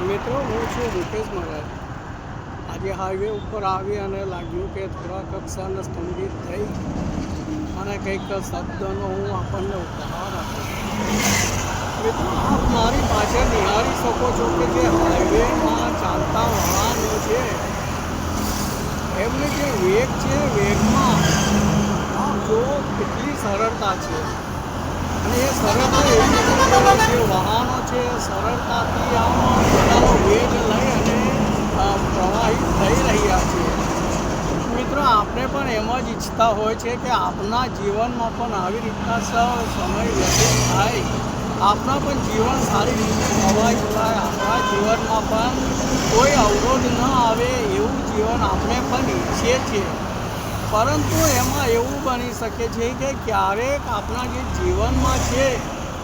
મિત્રો, હું છું મુકેશ મહારાજ આજે હાઈવે ઉપર આવી અને લાગ્યું કે થોડા કક્ષાને સ્તંભિત થઈ અને કંઈક શબ્દનો હું આપણને ઉપહાર આપું. મિત્રો, આપ મારી પાછળ નિહાળી શકો છો કે જે હાઈવેમાં ચાલતા વાહનો છે, એમને જે વેગ છે, વેગમાં આપ કેટલી સરળતા છે. અને એ સરળતા એવી જે વાહનો છે, સરળતાથી આમ પોતાનો વેગ લઈ અને પ્રવાહિત થઈ રહ્યા છે. મિત્રો આપણે પણ એમ જ ઈચ્છતા હોય છે કે આપના જીવનમાં પણ આવી રીતના સમય વ્યતીત થાય. આપણા પણ જીવન સારી રીતે પ્રવાહિત થાય આપણા જીવનમાં પણ કોઈ અવરોધ ન આવે એવું જીવન આપણે પણ ઈચ્છીએ છીએ પરંતુ એમાં એવું બની શકે છે કે ક્યારેક આપણા જે જીવનમાં છે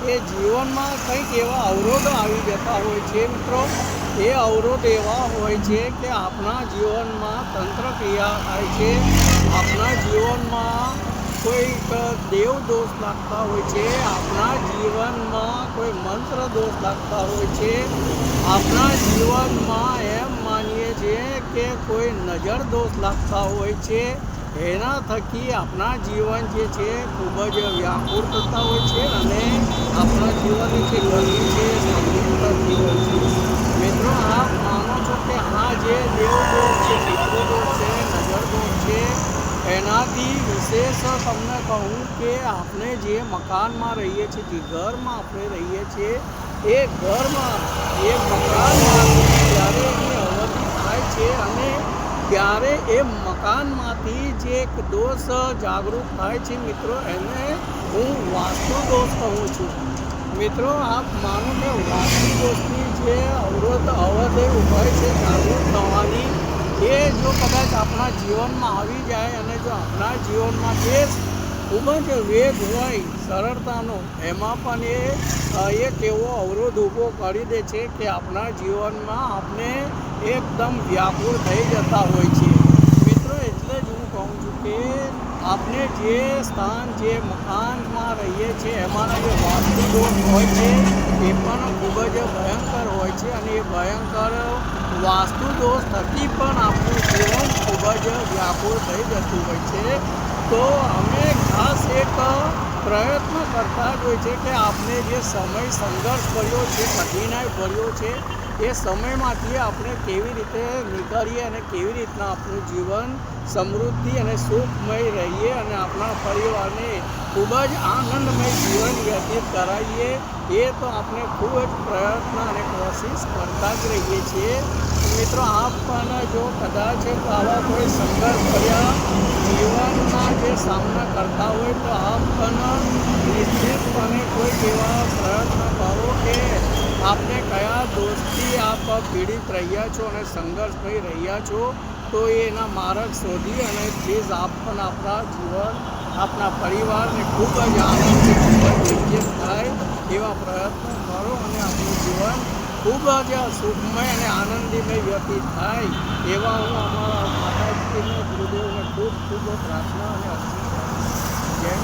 એ જીવનમાં કંઈક એવા અવરોધો આવી જતા હોય છે મિત્રો. એ અવરોધ એવા હોય છે કે આપણા જીવનમાં તંત્ર ક્રિયા થાય છે. આપણા જીવનમાં કોઈક દેવ દોષ લાગતા હોય છે. આપણા જીવનમાં કોઈ મંત્ર દોષ લાગતા હોય છે. આપણા જીવનમાં એમ માનીએ છીએ કે કોઈ નજર દોષ લાગતા હોય છે. એના થકી આપણા જીવન જે છે ખૂબ જ વ્યાકુળ થતા હોય છે અને આપણા જીવનની જે ગતિ છે થતી હોય છે. મિત્રો, આપ માનો છો કે આ જે દેવદોષ છે મિત્રદોષ છે નજરદોષ છે, એનાથી વિશેષ તમને કહું કે આપણે જે મકાનમાં રહીએ છીએ, જે ઘરમાં આપણે રહીએ છીએ, એ ઘરમાં, એ મકાનમાં જ્યારે એની અવધિ થાય છે અને ત્યારે એ મકાનમાંથી જે એક દોષ જાગૃત થાય છે મિત્રો, એને હું વાસ્તુ દોષ કહું છું. મિત્રો, આપ માનો કે વાસ્તુ દોષની જે અવરોધ અવધિ હોય છે, જાગૃત થવાની, એ જો કદાચ આપણા જીવનમાં આવી જાય અને જો આપણા જીવનમાં જે ખૂબ જ વેગ હોય, સરળતાનો, એમાં પણ એ એક એવો અવરોધ ઊભો કરી દે છે કે આપણા જીવનમાં આપણે એકદમ વ્યાકુળ થઈ જતા હોય છે. મિત્રો, એટલે જ હું કહું છું કે આપણે જે સ્થાન, જે મકાનમાં રહીએ છીએ એમાંના જે વાસ્તુદોષ હોય છે, એ પણ ખૂબ જ ભયંકર હોય છે અને એ ભયંકર વાસ્તુદોષ થકી પણ આપણું જીવન ખૂબ જ વ્યાકુળ થઈ જતું હોય છે. તો અમે ખાસ એક પ્રયત્ન કરતા જ હોય છે કે આપણે જે સમય સંઘર્ષ ભર્યો છે, કઠિનાઈ ભર્યો છે એ સમયમાંથી આપણે કેવી રીતે નીકળીએ અને કેવી રીતના આપણું જીવન સમૃદ્ધિ અને સુખમય રહીએ અને આપણા પરિવારને ખૂબ જ આનંદમય જીવન વ્યતીત કરાવીએ, એ તો આપણે ખૂબ જ પ્રયત્ન અને કોશિશ કરતા જ રહીએ છીએ. મિત્રો, આપ પણ જો કદાચ આવા કોઈ સંઘર્ષ ભર્યા જીવનના જે સામના કરતા હોય, તો આપ પણ નિશ્ચિતપણે કોઈ એવા પ્રયત્ન કરો કે આપને કયા દોષથી આપ પીડિત રહ્યા છો અને સંઘર્ષમય રહ્યા છો, તો એના માર્ગ શોધી અને પ્લીઝ આપ પણ આપણા જીવન, આપના પરિવારને ખૂબ જ વિજેત થાય એવા પ્રયત્નો કરો અને આપણું જીવન ખૂબ જ સુખમય અને આનંદીમય વ્યતીત થાય એવા હું અમારા માતાજીને, ગુરુદેવને ખૂબ ખૂબ પ્રાર્થના અને આશીર્વાદ જય